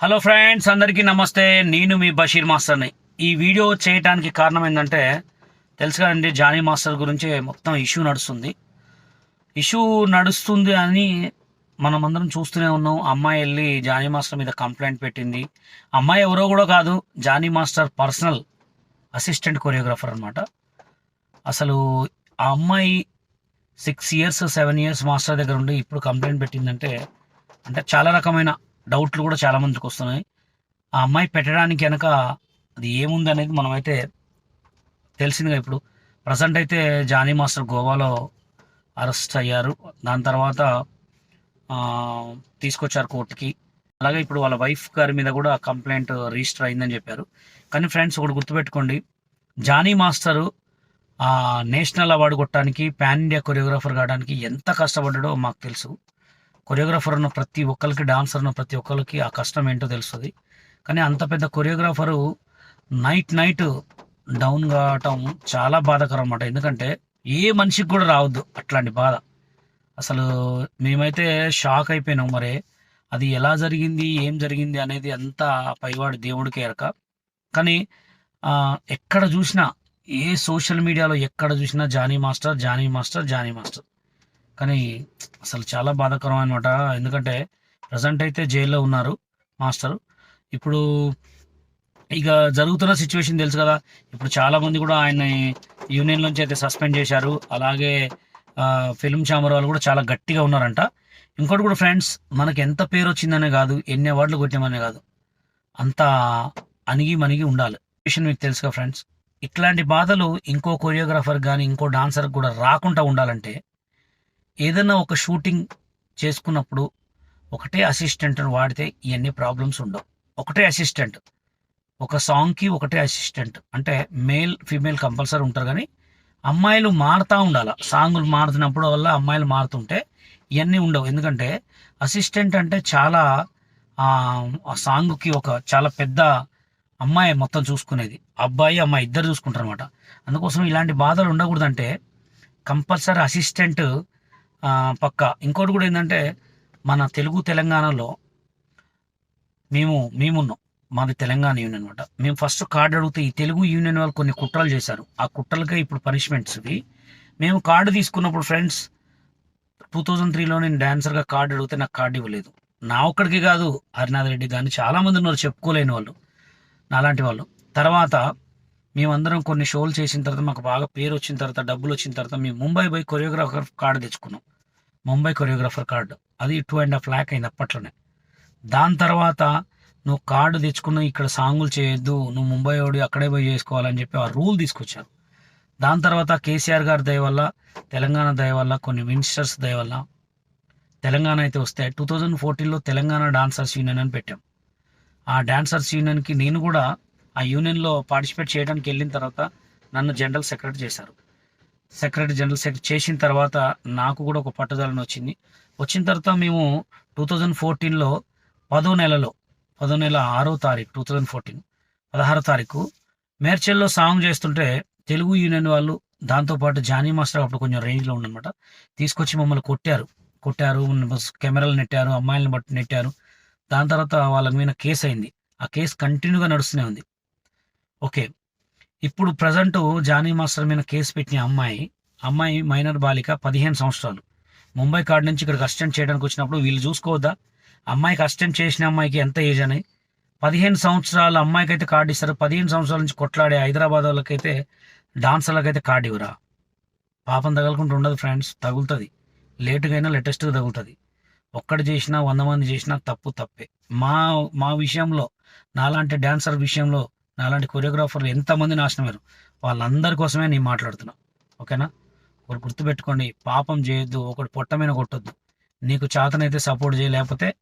Hello friends అందరికీ నమస్తే. నేను మీ బషీర్ మాస్టర్ని. ఈ వీడియో చేయడానికి కారణం ఏంటంటే తెలుసు కదండి జానీ మాస్టర్ గురించి మొత్తం ఇష్యూ నడుస్తుంది. ఇష్యూ నడుస్తుంది అని మనం అందరం చూస్తూనే ఉన్నాం. అమ్మాయి వెళ్ళి జానీ మాస్టర్ మీద కంప్లైంట్ పెట్టింది. అమ్మాయి ఎవరో కూడా కాదు Jani master personal assistant choreographer అనమాట అసలు ఆ అమ్మాయి six years seven years master దగ్గర ఉండి ఇప్పుడు కంప్లైంట్ పెట్టిందంటే అంటే చాలా రకమైన డౌట్లు కూడా చాలా మందికి వస్తున్నాయి. ఆ అమ్మాయి పెట్టడానికి వెనక అది ఏముంది అనేది మనమైతే తెలిసిందిగా ఇప్పుడు. ప్రజెంట్ అయితే జానీ మాస్టర్ గోవాలో అరెస్ట్ అయ్యారు. దాని తర్వాత తీసుకొచ్చారు కోర్టుకి. అలాగే ఇప్పుడు వాళ్ళ వైఫ్ గారి మీద కూడా కంప్లైంట్ రిజిస్టర్ అయిందని చెప్పారు. కానీ ఫ్రెండ్స్ ఒకటి గుర్తుపెట్టుకోండి. జానీ మాస్టరు నేషనల్ అవార్డు కొట్టడానికి పాన్ ఇండియా కొరియోగ్రాఫర్ కావడానికి ఎంత కష్టపడ్డాడో మాకు తెలుసు. కొరియోగ్రాఫర్ ఉన్న ప్రతి ఒక్కరికి డాన్సర్ ఉన్న ప్రతి ఒక్కరికి ఆ కష్టం ఏంటో తెలుస్తుంది. కానీ అంత పెద్ద కొరియోగ్రాఫరు నైట్ నైట్ డౌన్ కావటం చాలా బాధాకరం అనమాట ఎందుకంటే ఏ మనిషికి కూడా రావద్దు అట్లాంటి బాధ. అసలు మేమైతే షాక్ అయిపోయినాం. మరి అది ఎలా జరిగింది ఏం జరిగింది అనేది అంతా పైవాడి దేవుడికి ఎరక. కానీ ఎక్కడ చూసినా ఏ సోషల్ మీడియాలో ఎక్కడ చూసినా Jani master Jani master Jani master. కానీ అసలు చాలా బాధాకరం అనమాట ఎందుకంటే ప్రజెంట్ అయితే జైల్లో ఉన్నారు మాస్టర్. ఇప్పుడు ఇక జరుగుతున్న సిచ్యువేషన్ తెలుసు కదా. ఇప్పుడు చాలా మంది కూడా ఆయన యూనియన్ నుంచి అయితే సస్పెండ్ చేశారు. అలాగే ఫిల్మ్ ఛాంబర్ వాళ్ళు కూడా చాలా గట్టిగా ఉన్నారంట. ఇంకోటి కూడా ఫ్రెండ్స్ మనకి ఎంత పేరు వచ్చిందనే కాదు ఎన్ని అవార్డులు కొట్టామనే కాదు. అంత అణిగి మణిగి ఉండాలి. విషయం మీకు తెలుసుగా ఫ్రెండ్స్ ఇట్లాంటి బాధలు ఇంకో కొరియోగ్రాఫర్ కానీ ఇంకో డాన్సర్ కూడా రాకుండా ఉండాలంటే ఏదైనా ఒక షూటింగ్ చేసుకున్నప్పుడు ఒకటే అసిస్టెంట్ని వాడితే ఇవన్నీ ప్రాబ్లమ్స్ ఉండవు. ఒకటే అసిస్టెంట్ ఒక సాంగ్కి ఒకటే అసిస్టెంట్ అంటే మేల్ ఫీమేల్ కంపల్సరీ ఉంటారు కానీ అమ్మాయిలు మారుతూ ఉండాలి. సాంగులు మారుతున్నప్పుడు వల్ల అమ్మాయిలు మారుతుంటే ఇవన్నీ ఉండవు. ఎందుకంటే అసిస్టెంట్ అంటే చాలా ఆ సాంగ్కి ఒక చాలా పెద్ద అమ్మాయి మొత్తం చూసుకునేది. అబ్బాయి అమ్మాయి ఇద్దరు చూసుకుంటారు అనమాట అందుకోసం ఇలాంటి బాధలు ఉండకూడదంటే కంపల్సరీ అసిస్టెంట్ పక్క. ఇంకోటి కూడా ఏంటంటే మన తెలుగు తెలంగాణలో మేము మేమున్నాం. మాది తెలంగాణ యూనియన్ అనమాట మేము ఫస్ట్ కార్డు అడిగితే ఈ తెలుగు యూనియన్ వాళ్ళు కొన్ని కుట్రలు చేశారు. ఆ కుట్రలకే ఇప్పుడు పనిష్మెంట్స్ ఇవి. మేము కార్డు తీసుకున్నప్పుడు ఫ్రెండ్స్ టూ థౌజండ్ త్రీలో నేను డాన్సర్గా కార్డు అడిగితే నాకు కార్డు ఇవ్వలేదు. నా ఒక్కడికి కాదు హరినాథ్ రెడ్డి కానీ చాలామంది ఉన్నారు చెప్పుకోలేని వాళ్ళు. నాలాంటి వాళ్ళు. తర్వాత మేమందరం కొన్ని షోలు చేసిన తర్వాత మాకు బాగా పేరు వచ్చిన తర్వాత డబ్బులు వచ్చిన తర్వాత మేము ముంబై పోయి కొరియోగ్రాఫర్ కార్డు తెచ్చుకున్నాం. Mumbai choreographer card. అది టూ అండ్ హాఫ్ ల్యాక్ అయింది అప్పట్లోనే. దాని తర్వాత నువ్వు కార్డు తెచ్చుకున్న ఇక్కడ సాంగులు చేయొద్దు నువ్వు ముంబై ఓడి అక్కడే పోయి చేసుకోవాలని చెప్పి ఆ రూల్ తీసుకొచ్చారు. దాని తర్వాత కేసీఆర్ గారి దయ వల్ల తెలంగాణ దయ వల్ల కొన్ని మినిస్టర్స్ దయ వల్ల తెలంగాణ అయితే వస్తే టూ థౌజండ్ ఫోర్టీన్లో తెలంగాణ డాన్సర్స్ యూనియన్ అని పెట్టాం. ఆ డాన్సర్స్ యూనియన్కి నేను కూడా ఆ యూనియన్లో పార్టిసిపేట్ చేయడానికి వెళ్ళిన తర్వాత నన్ను జనరల్ సెక్రటరీ చేశారు. సెక్రటరీ జనరల్ సెక్రటరీ చేసిన తర్వాత నాకు కూడా ఒక పట్టుదలని వచ్చింది. వచ్చిన తర్వాత మేము టూ థౌజండ్ ఫోర్టీన్లో పదో నెలలో పదో నెల ఆరో తారీఖు టూ థౌజండ్ ఫోర్టీన్ పదహారో తారీఖు మేర్చెల్లో సాంగ్ చేస్తుంటే తెలుగు యూనియన్ వాళ్ళు దాంతోపాటు జానీ మాస్టర్ అప్పుడు కొంచెం రేంజ్లో ఉండనమాట తీసుకొచ్చి మమ్మల్ని కొట్టారు. కొట్టారు కెమెరాలు నెట్టారు అమ్మాయిలను బట్టి నెట్టారు. దాని తర్వాత వాళ్ళ మీద కేసు అయింది. ఆ కేసు కంటిన్యూగా నడుస్తూనే ఉంది. ఓకే. ఇప్పుడు ప్రజెంట్ జానీ మాస్టర్ మీద కేసు పెట్టిన అమ్మాయి అమ్మాయి మైనర్ బాలిక పదిహేను సంవత్సరాలు. ముంబై కాడ నుంచి ఇక్కడికి అసిస్టెంట్ చేయడానికి వచ్చినప్పుడు వీళ్ళు చూసుకోవద్దా? అమ్మాయికి అసిస్టెంట్ చేసిన అమ్మాయికి ఎంత ఏజ్ అని? పదిహేను సంవత్సరాల అమ్మాయికి అయితే కార్డు ఇస్తారు. పదిహేను సంవత్సరాల నుంచి కొట్లాడే హైదరాబాద్ వాళ్ళకైతే డాన్సర్లకైతే కార్డు ఇవ్వరా? పాపం తగలకుండా ఉండదు ఫ్రెండ్స్. తగులుతుంది. లేటుగా అయినా లేటెస్ట్గా తగులుతుంది. ఒక్కడు చేసినా వంద మంది చేసినా తప్పు తప్పే. మా మా విషయంలో నాలాంటి డాన్సర్ విషయంలో నాలాంటి కొరియోగ్రాఫర్లు ఎంతమంది నాశనమారు వాళ్ళందరి కోసమే నేను మాట్లాడుతున్నా. ఓకేనా? ఒకటి గుర్తుపెట్టుకోండి పాపం చేయొద్దు ఒకటి పొట్ట మీద కొట్టొద్దు. నీకు చేతనైతే సపోర్ట్ చేయలేకపోతే